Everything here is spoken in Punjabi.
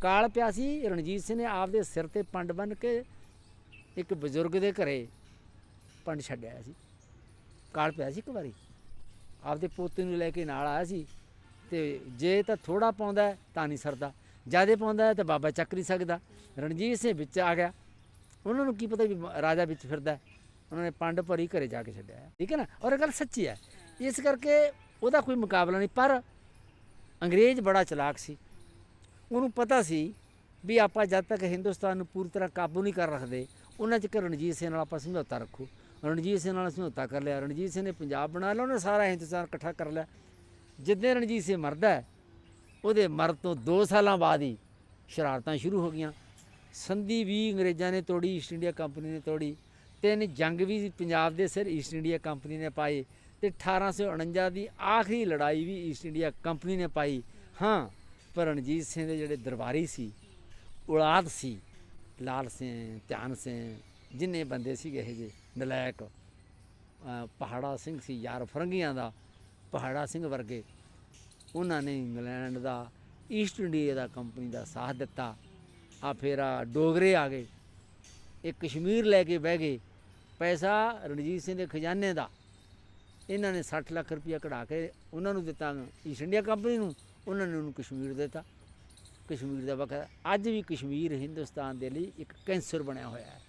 ਕਾਲ ਪਿਆ ਸੀ, ਰਣਜੀਤ ਸਿੰਘ ਨੇ ਆਪਦੇ ਸਿਰ ਤੇ ਪੰਡ ਬੰਨ ਕੇ ਇੱਕ ਬਜ਼ੁਰਗ ਦੇ ਘਰੇ ਪੰਡ ਛੱਡਿਆ ਸੀ। ਕਾਲ ਪਿਆ ਸੀ ਇੱਕ ਵਾਰੀ। ਆਪਦੇ ਪੋਤੇ ਨੂੰ ਲੈ ਕੇ ਨਾਲ ਆਇਆ ਸੀ ਤੇ ਜੇ ਤਾਂ ਥੋੜਾ ਪਾਉਂਦਾ ਤਾਂ ਨਹੀਂ ਸਰਦਾ। ਜਿਆਦੇ ਪਾਉਂਦਾ ਤਾਂ ਬਾਬਾ ਚੱਕ ਨਹੀਂ ਸਕਦਾ। ਰਣਜੀਤ ਸਿੰਘ ਵਿੱਚ ਆ ਗਿਆ। ਉਹਨਾਂ ਨੂੰ ਕੀ ਪਤਾ ਵੀ ਰਾਜਾ ਵਿੱਚ ਫਿਰਦਾ ਉਹਨਾਂ ਨੇ ਪੰਡ ਭਰੀ ਘਰੇ ਜਾ ਕੇ ਛੱਡਿਆ ਠੀਕ ਹੈ ਨਾ? ਔਰ ਇਹ ਗੱਲ ਸੱਚੀ ਹੈ। ਇਸ ਕਰਕੇ ਉਹਦਾ ਕੋਈ ਮੁਕਾਬਲਾ ਨਹੀਂ, ਪਰ ਅੰਗਰੇਜ਼ ਬੜਾ ਚਲਾਕ ਸੀ। ਉਹਨੂੰ ਪਤਾ ਸੀ ਵੀ ਆਪਾਂ ਜਦ ਤੱਕ ਹਿੰਦੁਸਤਾਨ ਨੂੰ ਪੂਰੀ ਤਰ੍ਹਾਂ ਕਾਬੂ ਨਹੀਂ ਕਰ ਰੱਖਦੇ, ਉਹਨਾਂ 'ਚ ਕਿ ਰਣਜੀਤ ਸਿੰਘ ਨਾਲ ਆਪਾਂ ਸਮਝੌਤਾ ਰੱਖੋ। ਰਣਜੀਤ ਸਿੰਘ ਨਾਲ ਸਮਝੌਤਾ ਕਰ ਲਿਆ, ਰਣਜੀਤ ਸਿੰਘ ਨੇ ਪੰਜਾਬ ਬਣਾ ਲਿਆ, ਉਹਨੇ ਸਾਰਾ ਹਿੰਦੁਸਤਾਨ ਇਕੱਠਾ ਕਰ ਲਿਆ। ਜਿੱਦਾਂ ਰਣਜੀਤ ਸਿੰਘ ਮਰਦਾ ਉਹਦੇ ਮਰਨ ਤੋਂ 2 ਸਾਲਾਂ ਬਾਅਦ ਹੀ ਸ਼ਰਾਰਤਾਂ ਸ਼ੁਰੂ ਹੋ ਗਈਆਂ। ਸੰਧੀ ਵੀ ਅੰਗਰੇਜ਼ਾਂ ਨੇ ਤੋੜੀ ਈਸਟ ਇੰਡੀਆ ਕੰਪਨੀ ਨੇ ਤੋੜੀ। ਤਿੰਨ ਜੰਗ ਵੀ ਪੰਜਾਬ ਦੇ ਸਿਰ ਈਸਟ ਇੰਡੀਆ ਕੰਪਨੀ ਨੇ ਪਾਏ ਤੇ 1849 ਦੀ ਆਖਰੀ ਲੜਾਈ ਵੀ ਈਸਟ ਇੰਡੀਆ ਕੰਪਨੀ ਨੇ ਪਾਈ। ਹਾਂ ਪਰ ਰਣਜੀਤ ਸਿੰਘ ਦੇ ਜਿਹੜੇ ਦਰਬਾਰੀ ਸੀ, ਔਲਾਦ ਸੀ, ਲਾਲ ਸਿੰਘ, ਧਿਆਨ ਸਿੰਘ, ਜਿੰਨੇ ਬੰਦੇ ਸੀਗੇ ਇਹ ਜੇ ਨਲਾਇਕ ਪਹਾੜਾ ਸਿੰਘ ਸੀ, ਯਾਰ ਫਰੰਗੀਆਂ ਦਾ, ਪਹਾੜਾ ਸਿੰਘ ਵਰਗੇ, ਉਹਨਾਂ ਨੇ ਇੰਗਲੈਂਡ ਦਾ, ਈਸਟ ਇੰਡੀਆ ਦਾ ਕੰਪਨੀ ਦਾ ਸਾਥ ਦਿੱਤਾ। ਆ ਫਿਰ ਡੋਗਰੇ ਆ ਗਏ, ਇਹ ਕਸ਼ਮੀਰ ਲੈ ਕੇ ਬਹਿ ਗਏ, ਪੈਸਾ ਰਣਜੀਤ ਸਿੰਘ ਦੇ ਖਜ਼ਾਨੇ ਦਾ। ਇਹਨਾਂ ਨੇ 60 ਲੱਖ ਰੁਪਇਆ ਕਢਾ ਕੇ ਉਹਨਾਂ ਨੂੰ ਦਿੱਤਾ, ਈਸਟ ਇੰਡੀਆ ਕੰਪਨੀ ਨੂੰ। ਉਹਨਾਂ ਨੇ ਉਹਨੂੰ ਕਸ਼ਮੀਰ ਦਿੱਤਾ। ਕਸ਼ਮੀਰ ਦਾ ਵਕਤ ਅੱਜ ਵੀ ਕਸ਼ਮੀਰ ਹਿੰਦੁਸਤਾਨ ਦੇ ਲਈ ਇੱਕ ਕੈਂਸਰ ਬਣਿਆ ਹੋਇਆ ਹੈ।